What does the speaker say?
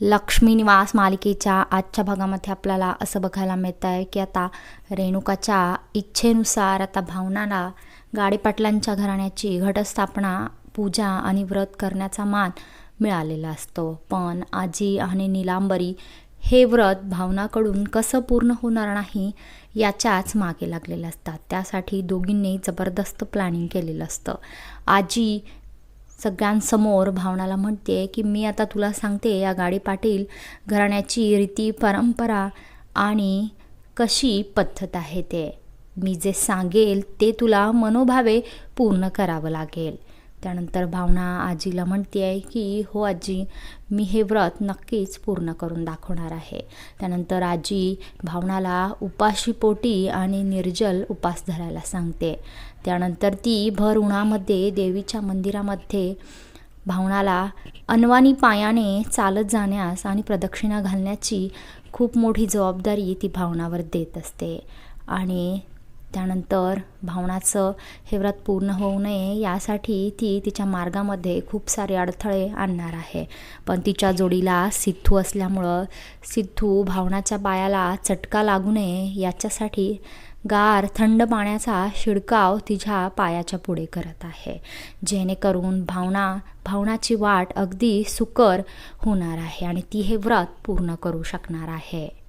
लक्ष्मी निवास मालिकेच्या आजच्या भागामध्ये आपल्याला असं बघायला मिळतं आहे की आता रेणुकाच्या इच्छेनुसार आता भावनाला गाडीपाटलांच्या घराण्याची घटस्थापना पूजा आणि व्रत करण्याचा मान मिळालेला असतो. पण आजी आणि निलांबरी हे व्रत भावनाकडून कसं पूर्ण होणार नाही याच्याच मागे लागलेले असतात. त्यासाठी दोघींनी जबरदस्त प्लॅनिंग केलेलं असतं. आजी सगळ्यांसमोर भावनाला म्हणते की मी आता तुला सांगते या गाडी पाटील घराण्याची रीती परंपरा आणि कशी पद्धत आहे ते. मी जे सांगेल ते तुला मनोभावे पूर्ण करावं लागेल. त्यानंतर भावना आजीला म्हणते आहे की हो आजी मी हे व्रत नक्कीच पूर्ण करून दाखवणार आहे. त्यानंतर आजी भावनाला उपाशीपोटी आणि निर्जल उपास धरायला सांगते. त्यानंतर ती भर उन्हामध्ये देवीच्या मंदिरामध्ये भावनाला अनवाणी पायाने चालत जाण्यास आणि प्रदक्षिणा घालण्याची खूप मोठी जबाबदारी ती भावनावर देत असते. आणि त्यानंतर भावनाचं हे व्रत पूर्ण होऊ नये यासाठी ती तिच्या मार्गामध्ये खूप सारे अडथळे आणणार आहे. पण तिच्या जोडीला सिद्धू असल्यामुळं सिद्धू भावनाच्या पायाला चटका लागू नये याच्यासाठी गार थंड पाण्याचा शिडकाव तिच्या पायाच्या पुढे करत आहे. जेणेकरून भावना भावनाची वाट अगदी सुकर होणार आहे आणि ती हे व्रत पूर्ण करू शकणार आहे.